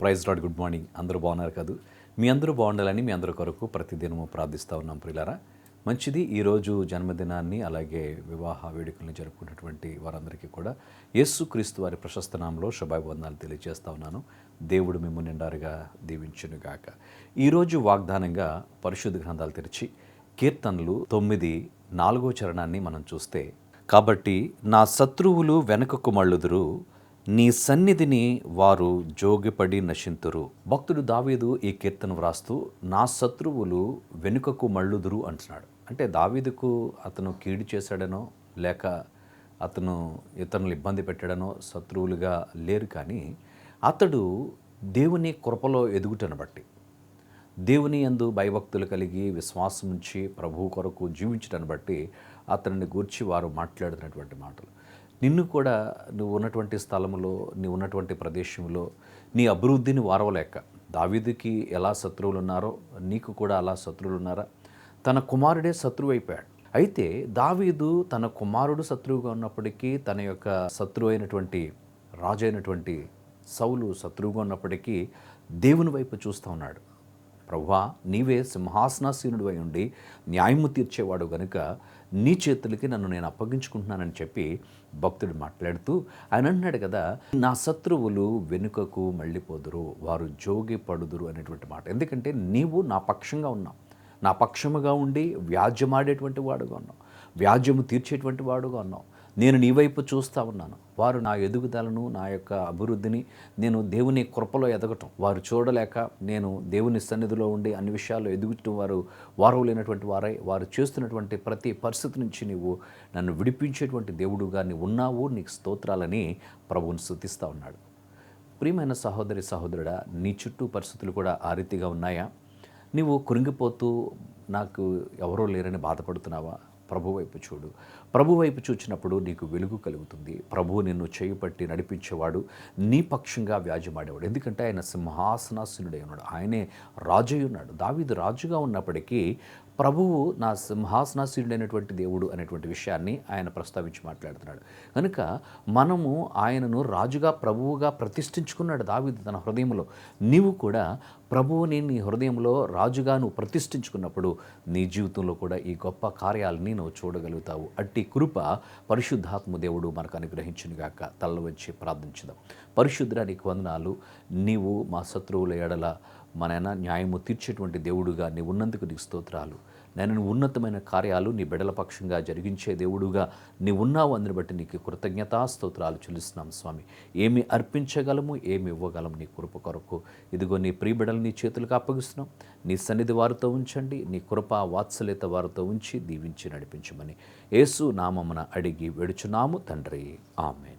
Praise lord good morning. అందరూ బాగున్నారు కాదు. మీ అందరూ బాగుండాలని మీ అందరి కొరకు ప్రతిదినము ప్రార్థిస్తూ ఉన్నాం ప్రిలారా. మంచిది ఈరోజు జన్మదినాన్ని అలాగే వివాహ వేడుకల్ని జరుపుకున్నటువంటి వారందరికీ కూడా యేసుక్రీస్తు వారి ప్రశస్త నామంలో శుభాభివందనాలు తెలియజేస్తా ఉన్నాను. దేవుడు మిమ్ము నిండారుగా దీవించునుగాక. ఈరోజు వాగ్దానంగా పరిశుద్ధ గ్రంథాలు తెరిచి కీర్తనలు తొమ్మిది నాలుగో చరణాన్ని మనం చూస్తే కాబట్టి నా శత్రువులు వెనుకకు మళ్ళుదురు నీ సన్నిధిని వారు జోగిపడి నశింతురు. భక్తుడు దావీదు ఈ కీర్తన వ్రాస్తూ నా శత్రువులు వెనుకకు మళ్ళుదురు అంటున్నాడు. అంటే దావీదుకు అతను కీడు చేశాడనో లేక అతను ఇతరులు ఇబ్బంది పెట్టాడనో శత్రువులుగా లేరు కానీ అతడు దేవుని కృపలో ఎదుగుటను బట్టి దేవుని యందు భయభక్తులు కలిగి విశ్వాసం ఉంచి ప్రభువు కొరకు జీవించడాన్ని బట్టి అతనిని గూర్చి వారు మాట్లాడుతున్నటువంటి మాటలు. నిన్ను కూడా నువ్వు ఉన్నటువంటి స్థలంలో నువ్వు ఉన్నటువంటి ప్రదేశంలో నీ అభివృద్ధిని వారవలేక దావీదుకి ఎలా శత్రువులు ఉన్నారో నీకు కూడా అలా శత్రువులు ఉన్నారా తన కుమారుడే శత్రువు అయిపోయాడు అయితే దావీదు తన కుమారుడు శత్రువుగా ఉన్నప్పటికీ తన యొక్క శత్రువు అయినటువంటి రాజు అయినటువంటి సౌలు శత్రువుగా ఉన్నప్పటికీ దేవుని వైపు చూస్తూ ఉన్నాడు. ప్రభువా నీవే సింహాసనాసీనుడు అయి ఉండి న్యాయము తీర్చేవాడు గనుక నీ చేతులకి నన్ను నేను అప్పగించుకుంటున్నానని చెప్పి భక్తుడు మాట్లాడుతూ ఆయన అంటున్నాడు కదా నా శత్రువులు వెనుకకు మళ్ళీపోదురు వారు జోగి పడుదురు అనేటువంటి మాట. ఎందుకంటే నీవు నా పక్షంగా ఉన్నావు. నా పక్షముగా ఉండి వ్యాజ్యమాడేటువంటి వాడుగా ఉన్నావు. వ్యాజ్యము తీర్చేటువంటి వాడుగా ఉన్నావు. నేను నీ వైపు చూస్తూ ఉన్నాను. వారు నా ఎదుగుదలను నా యొక్క అభివృద్ధిని నేను దేవుని కృపలో ఎదగటం. వారు చూడలేక నేను దేవుని సన్నిధిలో ఉండి అన్ని విషయాల్లో ఎదుగుతూ వారు వారు లేనటువంటి వారై వారు చేస్తున్నటువంటి ప్రతి పరిస్థితి నుంచి నీవు నన్ను విడిపించేటువంటి దేవుడుగా నీవు ఉన్నావు. నీకు స్తోత్రాలని ప్రభువుని స్థుతిస్తూ ఉన్నాడు. ప్రియమైన సహోదరి సహోదరుడా నీ చుట్టూ పరిస్థితులు కూడా ఆ రీతిగా ఉన్నాయా? నీవు కృంగిపోతూ నాకు ఎవరో లేరని బాధపడుతున్నావా? ప్రభు వైపు చూడు. ప్రభు వైపు చూచినప్పుడు నీకు వెలుగు కలుగుతుంది. ప్రభువు నిన్ను చేయుపట్టి నడిపించేవాడు నీ పక్షంగా వ్యాజ్యమాడేవాడు. ఎందుకంటే ఆయన సింహాసనాసనుడై ఉన్నాడు. ఆయనే రాజయ్య ఉన్నాడు దావీదు రాజుగా ఉన్నప్పటికీ ప్రభువు నా సింహాసనాశీనుడైనటువంటి దేవుడు అనేటువంటి విషయాన్ని ఆయన ప్రస్తావించి మాట్లాడుతున్నాడు. కనుక మనము ఆయనను రాజుగా ప్రభువుగా ప్రతిష్ఠించుకున్నాడు దావీదు తన హృదయంలో. నీవు కూడా ప్రభువుని నీ హృదయంలో రాజుగా నువ్వు ప్రతిష్ఠించుకున్నప్పుడు నీ జీవితంలో కూడా ఈ గొప్ప కార్యాలని నువ్వు చూడగలుగుతావు. అట్టి కృప పరిశుద్ధాత్మ దేవుడు మనకు అనుగ్రహించునుగాక. తల్ల వచ్చి ప్రార్థించుదాం. పరిశుద్ధ నీకు వందనాలు. నీవు మా శత్రువుల ఎడల మన న్యాయము తీర్చేటువంటి దేవుడుగా నీ ఉన్నందుకు నీకు స్తోత్రాలు. నేను ఉన్నతమైన కార్యాలు నీ బిడల పక్షంగా జరిగించే దేవుడుగా నీ ఉన్నావు అందుని బట్టి నీకు కృతజ్ఞతా స్తోత్రాలు చెల్లిస్తున్నాం స్వామి. ఏమి అర్పించగలము ఏమి ఇవ్వగలము నీ కృప కొరకు. ఇదిగో నీ ప్రియబిడలు నీ చేతులకు అప్పగిస్తున్నాం. నీ సన్నిధి వారితో ఉంచండి నీ కృప వాత్సల్యత వారితో ఉంచి దీవించి నడిపించమని యేసు నామమున అడిగి వెడుచున్నాము తండ్రి. ఆమె